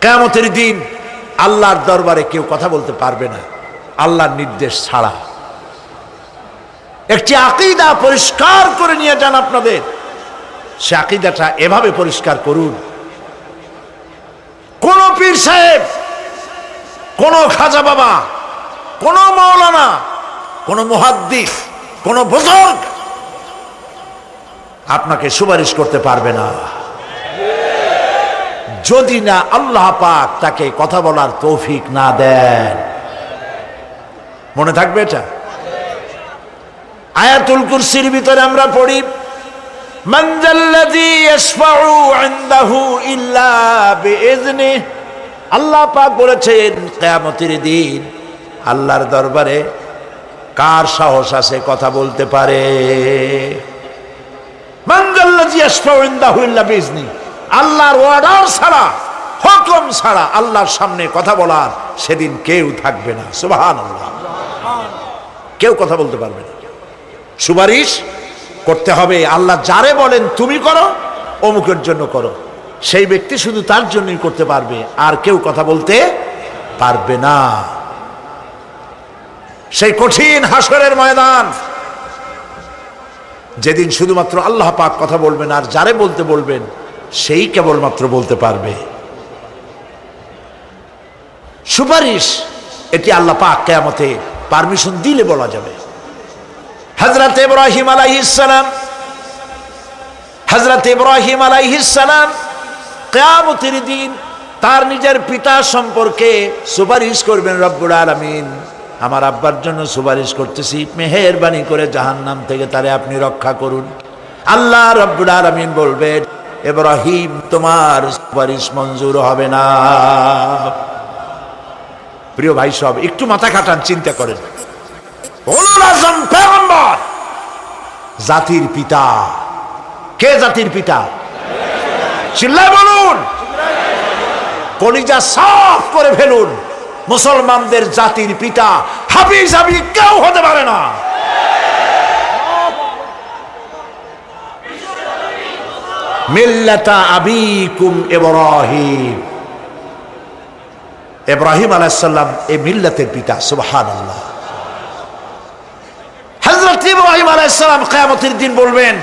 কেয়ামতের দিন আল্লাহর দরবারে কেউ কথা বলতে পারবে না। আল্লাহর নির্দেশ ছাড়া। একটি আকিদা পরিষ্কার করে নিয়ে যান আপনাদের। সে আকিদাটা এভাবে পরিষ্কার করুন। কোন পীর সাহেব, কোন খাজা বাবা, কোন মৌলানা কোন মুহাদ্দিস, কোন বুজুর্গ আপনাকে সুপারিশ করতে পারবে না। যদি না আল্লাহ পাক তাকে কথা বলার তৌফিক না দেন। মনে থাকবে এটা? আয়াতুল কুরসির ভিতরে আমরা পড়ি আল্লাহ পাক বলেছেন, কেয়ামতির দিন আল্লাহর দরবারে কার সাহস আছে কথা বলতে পারে? মানজাল্লাহ জিয়াসফা ইন্দাহু ইল্লা বিজনি আল্লাহর অর্ডার ছাড়া, হুকুম ছাড়া আল্লাহর সামনে কথা বলার সেদিন কেউ থাকবে না। সুবহানাল্লাহ। কেউ কথা বলতে পারবে না। সুপারিশ করতে হবে। আল্লাহ যারে বলেন তুমি করো, অমুকের জন্য করো। সেই ব্যক্তি শুধু তার জন্যই করতে পারবে, আর কেউ কথা বলতে পারবে না। সেই কঠিন হাসরের ময়দান, যেদিন শুধুমাত্র আল্লাহ পাক কথা বলবেন আর যারে বলতে বলবেন সেই কেবলমাত্র বলতে পারবে। সুপারিশ, এটি আল্লাহ পাক কেয়ামতে পারমিশন দিলে বলা যাবে। হজরত ইব্রাহিম আলাইহিসালাম হজরত ইব্রাহিম আলাইহিসালাম কেয়ামতের দিন তার নিজের পিতা সম্পর্কে সুপারিশ করবেন, রব্বুল আলমিন, আমার আব্বার জন্য সুপারিশ করতেছি। মেহেরবানি করে জাহান্নাম থেকে তারে আপনি রক্ষা করুন। আল্লাহ রব্বুল আলমিন বলবেন ইব্রাহিম, তোমার সুপারিশ মঞ্জুর হবে না। প্রিয় ভাই সব, একটু মাথা কাটান চিন্তা করেন। জাতির পিতা। কে জাতির পিতা? চিল্লায় বলুন। কলিজা সাফ করে ফেলুন। মুসলমানদের জাতির পিতা হাফিজ হাবি কেউ হতে পারে না। মিল্লাতা আবিকুম আলাইসাল্লাম এই মিল্লাতের পিতা ইব্রাহিম দিন বলবেন,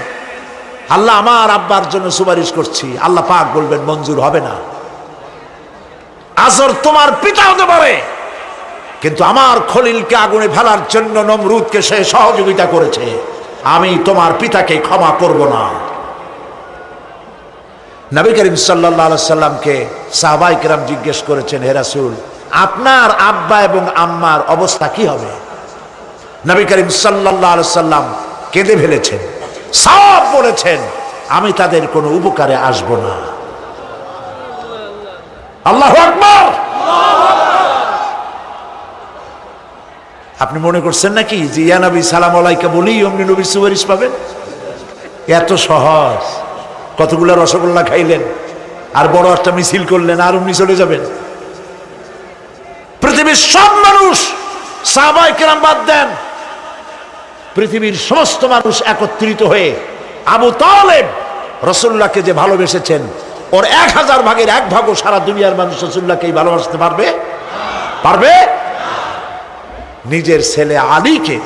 আল্লাহ আমার আব্বার জন্য সুপারিশ করছি। আল্লাহ পাক বলবেন, মঞ্জুর হবে না। আসর তোমার পিতা হতে পারে, কিন্তু আমার খলিলকে আগুনে ফেলার জন্য নমরুদকে সে সহযোগিতা করেছে। আমি তোমার পিতাকে ক্ষমা করব না। নবী করিম সাল্লাহ সাল্লামকে সাহবাই কেরাম জিজ্ঞেস করেছেন হেরাসুল আপনার আব্বা এবং আম্মার অবস্থা কি হবে? নবী করিম সাল্লাহ সাল্লাম কেঁদে ফেলেছেন, সব বলেছেন, আমি তাদের কোনো উপকারে আসব না। আল্লাহ আকবর! আপনি মনে করছেন নাকি যে, ইয়া নবী, সালাম আলাইকা বলি অমনি নবী সুপারিশ পাবেন? এত সহজ। কতগুলো রসগোল্লা খাইলেন? আর বড় একটা মিছিল করলেন, আর অমনি চলে যাবেন। পৃথিবীর সব মানুষ সাহবাই কেরাম বাদ দেন। পৃথিবীর সমস্ত মানুষ একত্রিত হয়ে আবু তালেব রসুল্লাহকে যে ভালোবেসেছেন, ওর এক হাজার ভাগের এক ভাগও সারা দুনিয়ার মানুষ রসুল্লাহকেই ভালোবাসতে পারবে? পারবে? নিজের ছেলে আলীকে,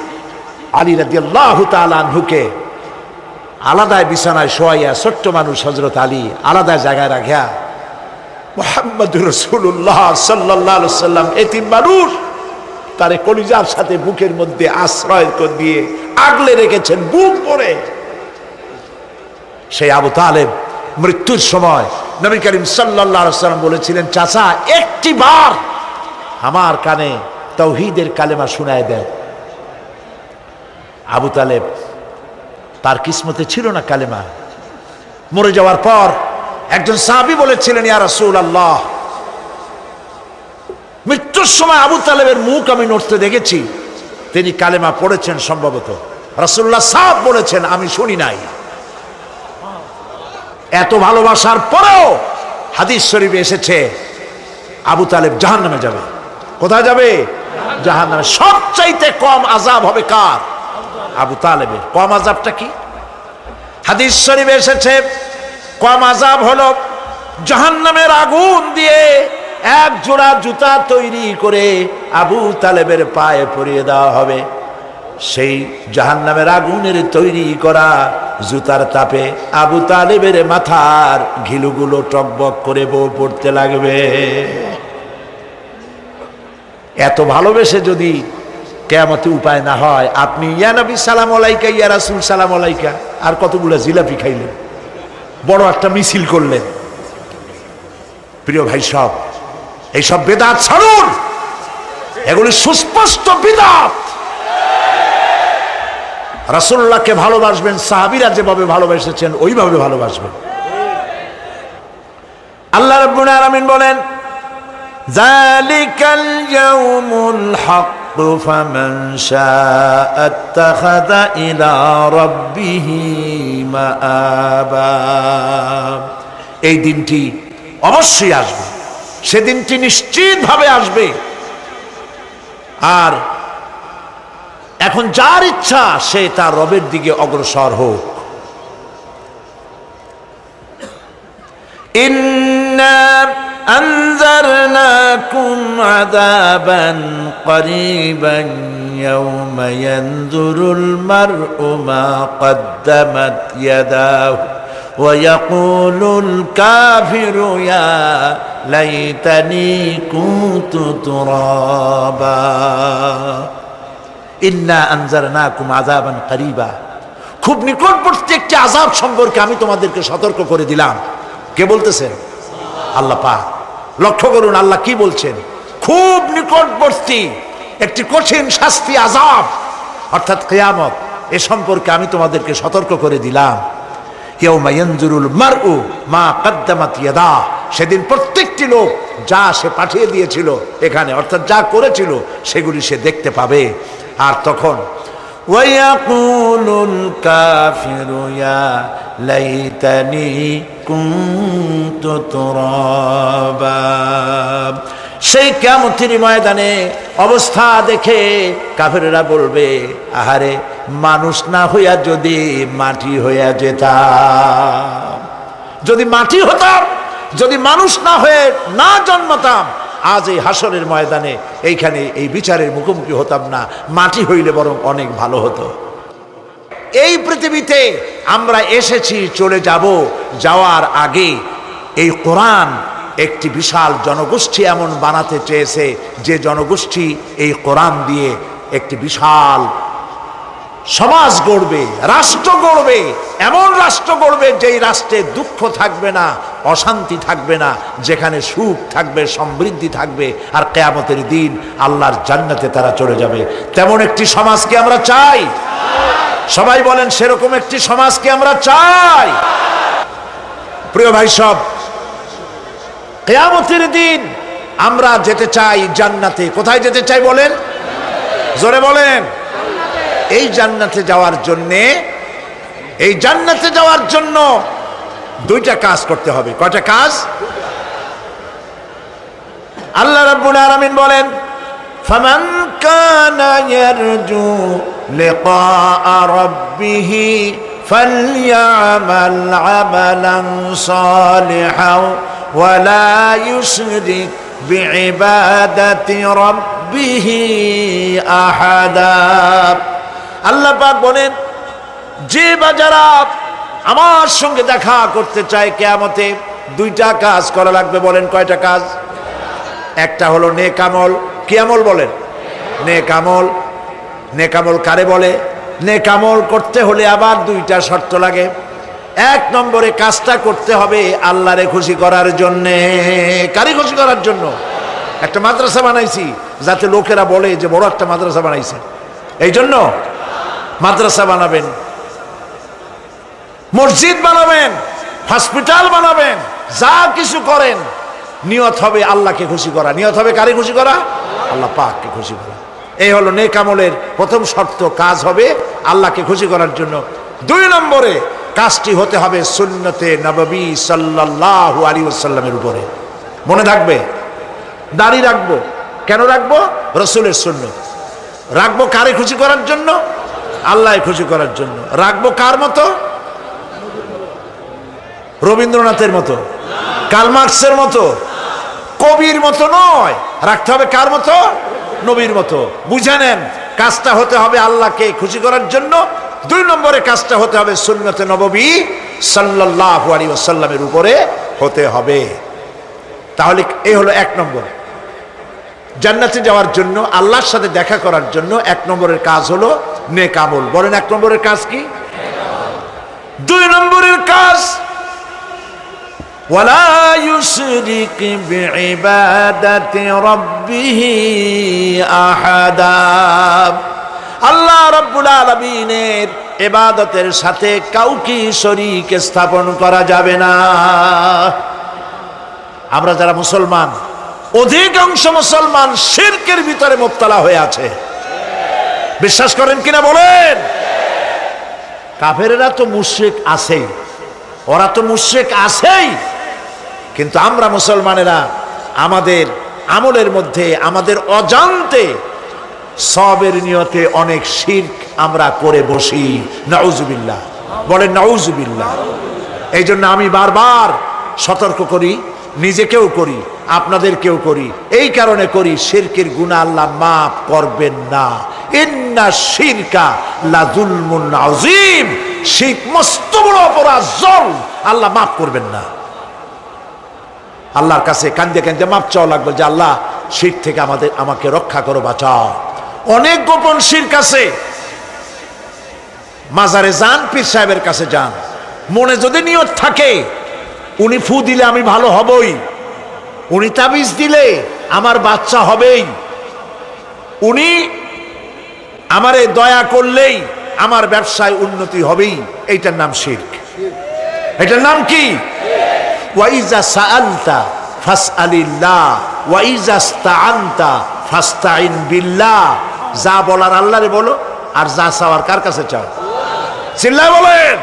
আলী রাজি আল্লাহ তালুকে আলাদায় বিছানায় শোয়াইয়া ছোট্ট মানুষ হজরত আলী আলাদা জায়গায় রাখিয়া মোহাম্মদ রসুল্লাহ সাল্লাহ সাল্লাম এতিম মানুষ, তারে কলিজার সাথে বুকের মধ্যে আশ্রয় দিয়ে আগলে রেখেছেন, বুক করে সেই আবু তালেব মৃত্যুর সময় নবী করিম সাল্লাহ সাল্লাম বলেছিলেন, চাচা, একটি বার আমার কানে তৌহিদের কালেমা শুনায় দেয় আবু তালেব তার কিসমতে ছিল না কালেমা। মরে যাওয়ার পর একজন সাহাবি বলেছিলেন, ইয়া রাসূল আল্লাহ মৃত্যুর সময় আবু তালেবের মুখ আমি নড়তে দেখেছি। তিনি কালেমা পড়েছেন সম্ভবত। রাসুল্লাহ সাহ বলেছেন, আমি শুনি নাই। এত ভালোবাসার পরেও হাদিস শরীফে এসেছে, আবু তালেব জাহান নামে যাবে। কোথায় যাবে? জাহান নামে সবচাইতে কম আজাব হবে কার? আবু তালেবের। কম আজাবটা কি? হাদিস শরীফে এসেছে, কম আজাব হলো জাহান্নামের আগুন দিয়ে এক জোড়া জুতা তৈরি করে আবু তালেবের পায়ে পরিয়ে দেওয়া হবে। সেই জাহান্নামের আগুনের তৈরি করা জুতার তাপে আবু তালেবের মাথার ঘিলুগুলো টকবক করে বউ পড়তে লাগবে। এত ভালোবেসে যদি কেয়ামতে উপায় না হয়। আপনি, ইয়া নবী, সালাম আলাইকা, ইয়া রাসুল, সালাম আলাইকা। আর কতগুলো জিলাপি খাইলেন। বড় একটা মিছিল করলেন। প্রিয় ভাই, সব, এইসব বেদাত ছাড়ুন। এগুলি সুস্পষ্ট বেদাত। রাসুল্লাহকে ভালোবাসবেন, সাহাবিরা যেভাবে ভালোবেসেছেন, ওইভাবে ভালোবাসবেন। আল্লাহ রব্বুল আলামিন বলেন জালিকাল ইয়াউমুল হক। الحق فمن شاء اتخذ إلى ربه مآبا এই দিনটি অবশ্যই আসবে সেদিনটি নিশ্চিতভাবে আসবে আর এখন যার ইচ্ছা সে তার রবের দিকে অগ্রসর হোক إنا أنذرناكم عذابا قريبا يوم ينظر المرء ما قدمت يداه ويقول الكافر يا ليتني كنت ترابا ইন্না আনজারনাকুম আযাবান করিবা খুব নিকটবর্তী একটি আযাব সম্পর্কে আমি তোমাদেরকে সতর্ক করে দিলাম কে বলতেছেন আল্লাহ পাক লক্ষ্য করুন আল্লাহ কি বলছেন? খুব নিকটবর্তী একটি কঠিন শাস্তি আজাব অর্থাৎ কেয়ামত, এ সম্পর্কে আমি তোমাদেরকে সতর্ক করে দিলাম। কেউ মাইয়ানজুরুল মারউ মা কদ্দামাত সেদিন প্রত্যেকটি লোক যা সে পাঠিয়ে দিয়েছিল এখানে, অর্থাৎ যা করেছিল, সেগুলি সে দেখতে পাবে। আর তখন ওয়াকুলুল কাফিরু ইয়া লাইতানি কুন্তু তুরাবা। সেই কেমতির ময়দানে অবস্থা দেখে কাফেরেরা বলবে, আহারে, মানুষ না হইয়া যদি মাটি হইয়া যেতাম। যদি মাটি হতাম, যদি মানুষ না হয়ে না জন্মতাম, আজ এই হাসরের ময়দানে এইখানে এই বিচারের মুখোমুখি হতাম না, মাটি হইলে বরং অনেক ভালো হতো। এই পৃথিবীতে আমরা এসেছি, চলে যাব যাওয়ার আগে এই কোরআন একটি বিশাল জনগোষ্ঠী এমন বানাতে চেয়েছে যে জনগোষ্ঠী এই কোরআন দিয়ে একটি বিশাল সমাজ গড়বে, রাষ্ট্র গড়বে, এমন রাষ্ট্র গড়বে যেই রাষ্ট্রে দুঃখ থাকবে না, অশান্তি থাকবে না, যেখানে সুখ থাকবে, সমৃদ্ধি থাকবে আর কেয়ামতের দিন আল্লাহর জান্নাতে তারা চলে যাবে। তেমন একটি সমাজকে আমরা চাই? সবাই বলেন, সেরকম একটি সমাজকে আমরা চাই। প্রিয় ভাই সব, কেয়ামতের দিন আমরা যেতে চাই জান্নাতে। কোথায় যেতে চাই বলেন? জোরে বলেন। এই জান্নাতে যাওয়ার জন্যে, এই জান্নাতে যাওয়ার জন্য দুইটা কাজ করতে হবে। কয়টা কাজ? আল্লাহ রাব্বুল আলামিন বলেন ফামান কানা ইয়ারজু লিকাআ রাব্বিহ ফালইআমাল আমালান সালিহান ওয়ালা ইউশরিক বিইবাদাতি রাব্বিহ আহাদা আল্লাহ পাক বলেন, যে বা যারা আমার সঙ্গে দেখা করতে চায় কেয়ামতে, দুইটা কাজ করা লাগবে, বলেন কয়টা কাজ? একটা হলো নেকামল কি আমল বলেন? নেকামল নেকামল কারে বলে? নেকামল করতে হলে আবার দুইটা শর্ত লাগে। এক নম্বরে কাজটা করতে হবে আল্লাহরে খুশি করার জন্যে। কারে খুশি করার জন্য? একটা মাদ্রাসা বানাইছি, যাতে লোকেরা বলে যে বড় একটা মাদ্রাসা বানাইছে এই জন্য মাদ্রাসা বানাবেন। মসজিদ বানাবেন, হসপিটাল বানাবেন, যা কিছু করেন। নিয়ত হবে আল্লাহকে খুশি করা। নিয়ত হবে কারে খুশি করা? আল্লাহ পাককে খুশি করা। এই হলো নেকামলের প্রথম শর্ত। কাজ হবে আল্লাহকে খুশি করার জন্য। দুই নম্বরে কাজটি হতে হবে সুন্নতে নববী সাল্লাল্লাহু আলী উপরে। মনে থাকবে? দাড়ি রাখব। কেন রাখব? রসুলের শূন্য রাখব কারে খুশি করার জন্য? আল্লাহ খুশি করার জন্য। রাখব কার মতো? রবীন্দ্রনাথের মতো। কালমার্কসের মতো। কবির মতো নয়। রাখতে হবে কার মতো? নবীর মতো। বুঝে নেন, কাজটা হতে হবে আল্লাহকে খুশি করার জন্য। দুই নম্বরে কাজটা হতে হবে সুন্নতে নববী সাল্লাহ আলী ওসাল্লামের উপরে হতে হবে। তাহলে এই হলো এক নম্বর। জান্নাতে যাওয়ার জন্য, আল্লাহর সাথে দেখা করার জন্য এক নম্বরের কাজ হলো নেক আমল। বলেন এক নম্বরের কাজ কি? দুই নম্বরের কাজ ولا يشرك بعبادة ربه أحدا আল্লাহ রব্বুল আলমিনের এবাদতের সাথে কাউকে শরীক স্থাপন করা যাবে না আমরা যারা মুসলমান অধিকাংশ মুসলমান শিরকের ভিতরে মোবতলা হয়ে আছে বিশ্বাস করেন কিনা বলেন কাফেরেরা তো মুশ্রিক আছেই ওরা তো মুশ্রিক আছেই কিন্তু আমরা মুসলমানেরা আমাদের আমলের মধ্যে, আমাদের অজান্তে সবের নিয়তে অনেক শির্ক আমরা করে বসি। নাউজুবিল্লাহ। বলেন নাউজুবিল্লাহ। এই জন্য আমি বারবার সতর্ক করি, নিজেকেও করি, আপনাদেরকেও করি। এই কারণে করি, শিরকের গুণা আল্লাহ মাফ করবেন না। ইন্না শিরকা লাজুলমুন আজিম শিরক মস্ত বড় অপরাধ জল আল্লাহ মাফ করবেন না। আল্লাহর কাছে কান্দে কান্দে মাপ চাওয়া লাগবে যে আল্লাহ, শির থেকে আমাদের, আমাকে রক্ষা করো, বাঁচাও। অনেক গোপন শির কাছে। মাজারে যান, পীর সাহেবের কাছে যান। মনে যদি নিয়ত থাকে, উনি ফু দিলে আমি ভালো হবই। উনি তাবিজ দিলে আমার বাচ্চা হবেই। উনি আমারে দয়া করলেই আমার ব্যবসায় উন্নতি হবেই। এইটার নাম শির্ক। এটার নাম কি? ওয়াইজা সাআলতা ফাসআলিল্লাহ ওয়াইজা ইস্তাআনতা ফাস্তাইন বিল্লাহ। যা বলার আল্লাহরে বলো, আর যা চাওয়ার কার কাছে চাও? চিল্লায় বলেন।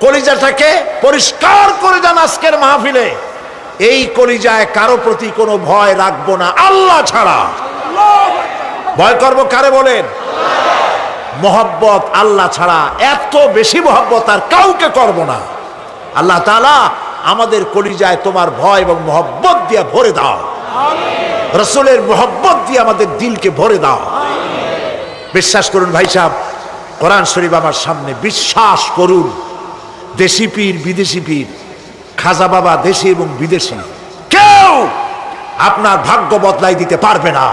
কলিজাটাকে পরিষ্কার করে যান আজকের মাহফিলে। এই কলিজায় কারও প্রতি কোনো ভয় রাখব না, আল্লাহ ছাড়া। ভয় করব কারে বলেন? মহব্বত আল্লাহ ছাড়া, এত বেশি মহব্বত আর কাউকে করব না। আল্লাহ তালা আমাদের কলিজায় তোমার ভয় এবং মহব্বত দিয়ে ভরে দাও। রসুলের মহব্বত দিয়ে আমাদের দিলকে ভরে দাও। বিশ্বাস করুন ভাই সাহেব, কোরআন শরীফ আমার সামনে বিশ্বাস করুন। দেশি পীর, বিদেশি পীর, খাজা বাবা দেশি এবং বিদেশি, কেউ আপনার ভাগ্য বদলাই দিতে পারবে না।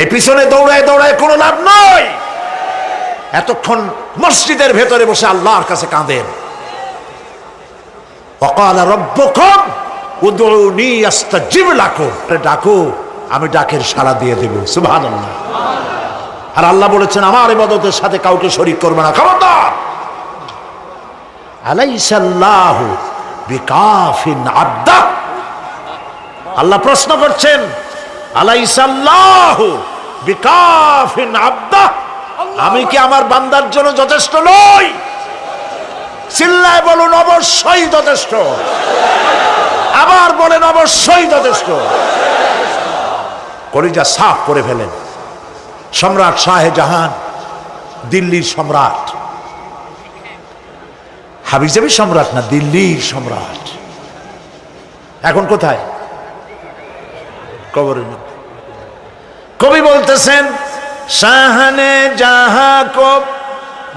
এই পিছনে দৌড়ায় দৌড়ায় কোনো লাভ নয় এতক্ষণ মসজিদের ভেতরে বসে আল্লাহর কাছে কাঁদেন। অকাল রব্বকম উদুনি আস্তাজিব লাকো ডাকো, আমি ডাকের সাড়া দিয়ে দেব। সুবহানাল্লাহ। আর আল্লাহ বলেছেন, আমার ইবাদতের সাথে কাউকে শরীক করবে না। খবরদার। আলাইসাল্লাহু বিকাফিন আল্লাহ প্রশ্ন করছেন, আলাইসাল্লাহু বিকাফিন আব্দা? আমি কি আমার বান্দার জন্য যথেষ্ট নই? চিল্লায় বলুন, অবশ্যই যথেষ্ট। আবার বলেন, অবশ্যই যথেষ্ট। কলিজা সাফ করে ফেলেন। সম্রাট শাহজাহান দিল্লির সম্রাট। হাবিজাবি সম্রাট না, দিল্লির সম্রাট। এখন কোথায়? কবরের মধ্যে। কবি বলতেছেন শাহনে যাহা কো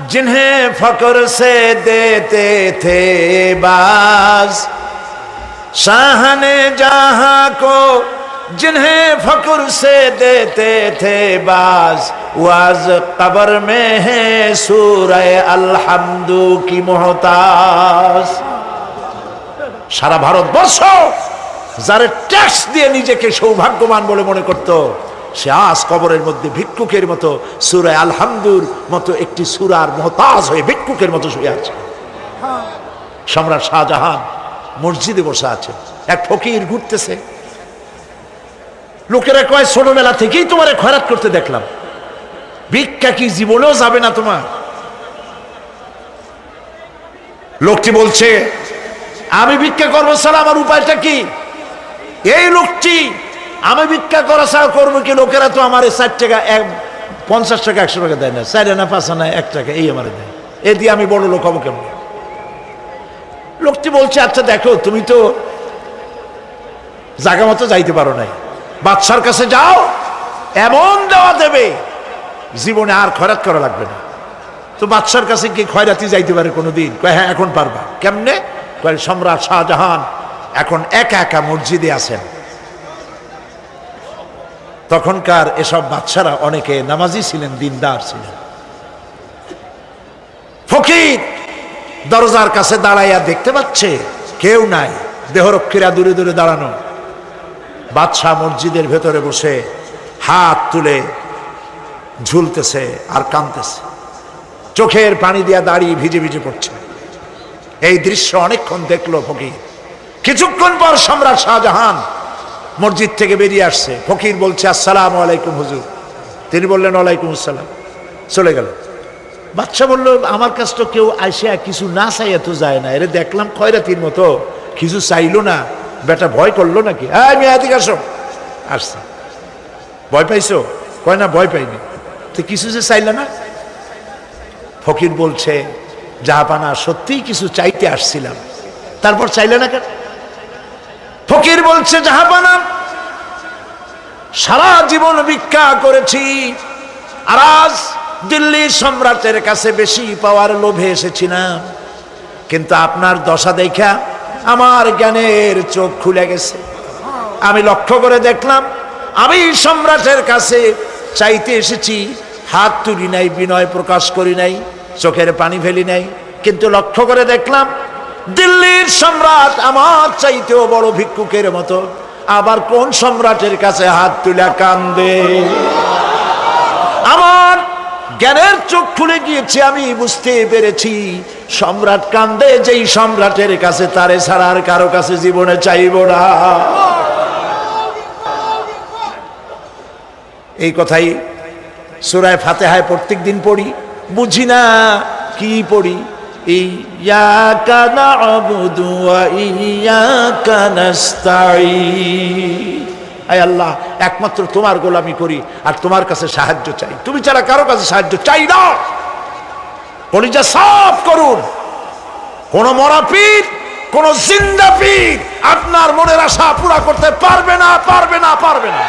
जिन्हें फकर से देते थे बाज शाहने जहां को जिन्हें फकर से देते थे बाज वाज कबर में है सूरह अलहमदु की मोहताज সারা ভারতবর্ষ যারা ট্যাক্স দিয়ে নিজেকে সৌভাগ্যবান বলে মনে করত সে আজ কবরের মধ্যে ভিক্ষুকের মতো সুরায় আলহামদুর মতো একটি সুরার মহতাজ হয়ে ভিক্ষুকের মতো শুয়ে আছে। সম্রাট শাহজাহান মসজিদে বসে আছে। এক ফকির ঘুরতেছে। লোকেরা কয় ছোটবেলা থেকেই তোমার খয়রাত করতে দেখলাম। ভিক্ষা কি জীবনেও যাবে না তোমার? লোকটি বলছে, আমি ভিক্ষা করব স্যার আমার উপায়টা কি? এই লোকটি আমি ভিক্ষা করা ছাড়া করব কি? লোকেরা তো আমার ষাট টাকা, এক, পঞ্চাশ টাকা, একশো টাকা দেয় না। চার আনা পাঁচ আনা, এক টাকা, এই আমার দেয়। এ দিয়ে আমি বড় লোক হব কেমন? লোকটি বলছে আচ্ছা দেখো, তুমি তো জায়গা মতো যাইতে পারো নাই। বাদশার কাছে যাও, এমন দেওয়া দেবে, জীবনে আর খয়রাত করা লাগবে না। তো বাদশার কাছে কি খয়রাতি যাইতে পারে কোনোদিন। কয় হ্যাঁ এখন পারবা। কেমনে? সম্রাট শাহজাহান এখন একা একা মসজিদে আছেন। তখনকার এসব বাচ্চারা অনেকে নামাজি ছিলেন, দিনদার ছিলেন। ফকির দরজার কাছে দাঁড়াইয়া দেখতে পাচ্ছে, কেউ নাই, দেহরক্ষীরা দূরে দূরে দাঁড়ানো। বাদশাহ মসজিদের ভেতরে বসে হাত তুলে ঝুলতেছে আর কাঁদতেছে। চোখের পানি দিয়া দাঁড়িয়ে ভিজে ভিজে পড়ছে। এই দৃশ্য অনেকক্ষণ দেখল ফকির। কিছুক্ষণ পর সম্রাট শাহজাহান মসজিদ থেকে বেরিয়ে আসছে। ফকির বলছে, আসসালাম আলাইকুম হুজুর। তিনি বললেন, ওয়ালাইকুম আসসালাম। চলে গেল। বাচ্চা বলল, আমার কাছ তো কেউ আইসা কিছু না চাইয়া তো যায় না। এরে দেখলাম খয়রাতির মতো। কিছু চাইলো না। বেটা ভয় করল নাকি? হ্যাঁ আমি আসো। আসছে। ভয় পাইছো? কয় না, ভয় পাইনি। তো কিছু যে চাইলে না? ফকির বলছে, জাহাপানা, সত্যিই কিছু চাইতে আসছিলাম। তারপর চাইলে না কেন? ফকির বলছে জাহাপানা সারা জীবন ভিক্ষা করেছি। আর আজ দিল্লি সম্রাটের কাছে বেশি পাওয়ার লোভে এসেছি না। কিন্তু আপনার দশা দেখা আমার জ্ঞানের চোখ খুলে গেছে। আমি লক্ষ্য করে দেখলাম, আমি সম্রাটের কাছে চাইতে এসেছি, হাত তুলি নাই, বিনয় প্রকাশ করি নাই, চোখের পানি ফেলি নাই। কিন্তু লক্ষ্য করে দেখলাম দিল্লির সম্রাট আমার চাইতেও বড় ভিক্ষুকের মতো। আবার কোন সম্রাটের কাছে হাত তুলে কান্দে? আমার জ্ঞানের চোখ খুলে গিয়েছে, আমি বুঝতে পেরেছি। সম্রাট কান্দে, যেই সম্রাটের কাছে তারে ছাড়া আর কারও কাছে জীবনে চাইব না। এই কথাই সুরায় ফাতেহায় প্রত্যেক দিন পড়ি। বুঝি না কি পড়ি? না'বুদু ওয়া ইয়াকা নাস্তাঈন আয় আল্লাহ একমাত্র তোমার গোলামি করি আর তোমার কাছে সাহায্য চাই। তুমি ছাড়া কারও কাছে সাহায্য চাই না। কলিজা সাফ করুন। কোন মরা পীর, কোন জিন্দা পীর আপনার মনের আশা পুরা করতে পারবে না পারবে না পারবে না।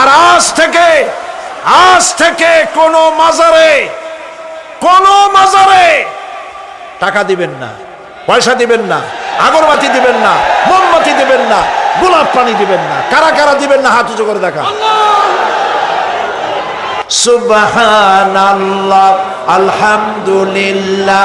আর আজ থেকে আজ থেকে কোন মাজারে কোন মাজারে টাকা দিবেন না, পয়সা দিবেন না, আগরবাতি দিবেন না, মোমবাতি দিবেন না, গোলাপ পানি দিবেন না, কারা কারা দিবেন না, হাত উঁচু করে দেখা সুবহানাল্লাহ, আলহামদুলিল্লাহ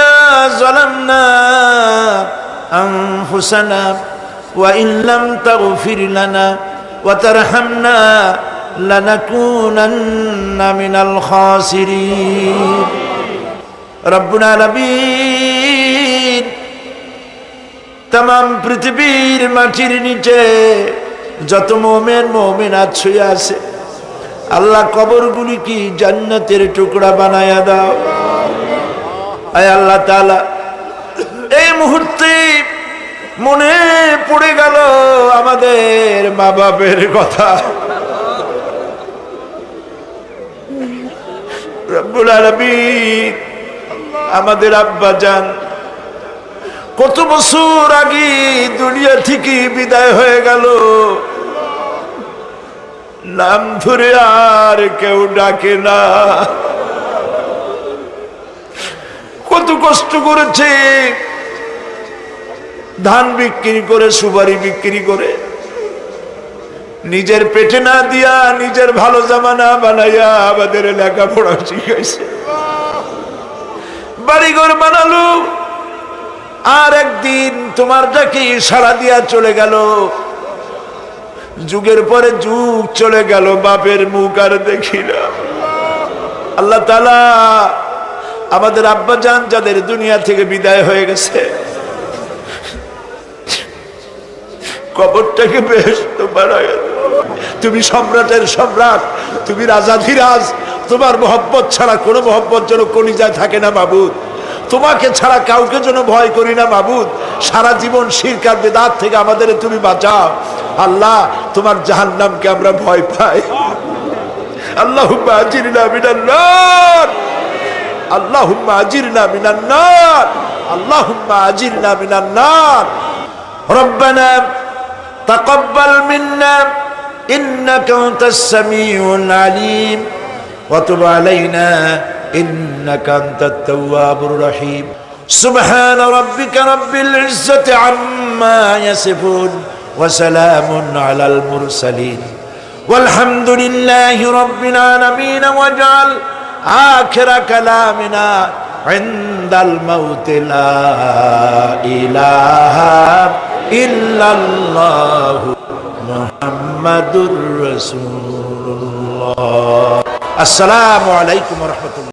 ظلمنا أنفسنا وإن لم تغفر لنا وترحمنا لنكونن من الخاسرين রব্বুল আলামিন তাম পৃথিবীর মাটির নিচে যত মোমেন মোমেনাত ছুঁয়ে আছে আল্লাহ কবরগুলি কি জান্নাতের টুকরা বানায়া দাও আল্লাহ তাআলা, এই মুহূর্তে মনে পড়ে গেল আমাদের মা বাপের কথা আমাদের আব্বা যান কত বছর আগে দুনিয়া থেকে বিদায় হয়ে গেল। নাম ধরে আর কেউ ডাকে না। কত কষ্ট করেছে। ধান বিক্রি করে, সুপারি বিক্রি করে। নিজের পেটে না দিয়া নিজের ভালো জামা না বানাইয়া আমাদের লেখাপড়া শিখাইছে। বাড়িঘর বানালো। আর একদিন তোমার ডাকে সারা দিয়া চলে গেল। যুগের পরে যুগ চলে গেল, বাপের মুখ আর দেখি না আল্লাহ তালা আমাদের আব্বা যান, যাদের দুনিয়া থেকে বিদায় হয়ে গেছে। কবরটাকে বেশ তুমি সম্রাটের সম্রাট, তুমি রাজাধিরাজ, তোমার মহব্বত ছাড়া কোনো মোহব্বত যেন কলিজায় থাকে না বাবুদ তোমাকে ছাড়া কাউকে যেন ভয় করি না বাবুদ সারা জীবন শিরকার বেদাত থেকে আমাদের তুমি বাঁচাও। আল্লাহ, তোমার জাহান্নামকে আমরা ভয় পাই। আল্লাহ আজিরনা اللهم أجرنا من النار اللهم أجرنا من النار ربنا تقبل منا إنك أنت السميع العليم وتب علينا إنك أنت التواب الرحيم سبحان ربك رب العزة عما يصفون وسلام على المرسلين والحمد لله رب العالمين واجعل আখেরা কালামিনা ইন্দাল মাউতিলা ইলাহা ইল্লাল্লাহু মুহাম্মাদুর রাসূলুল্লাহ। আসসালামু আলাইকুম ওয়া রাহমাতুল্লাহ।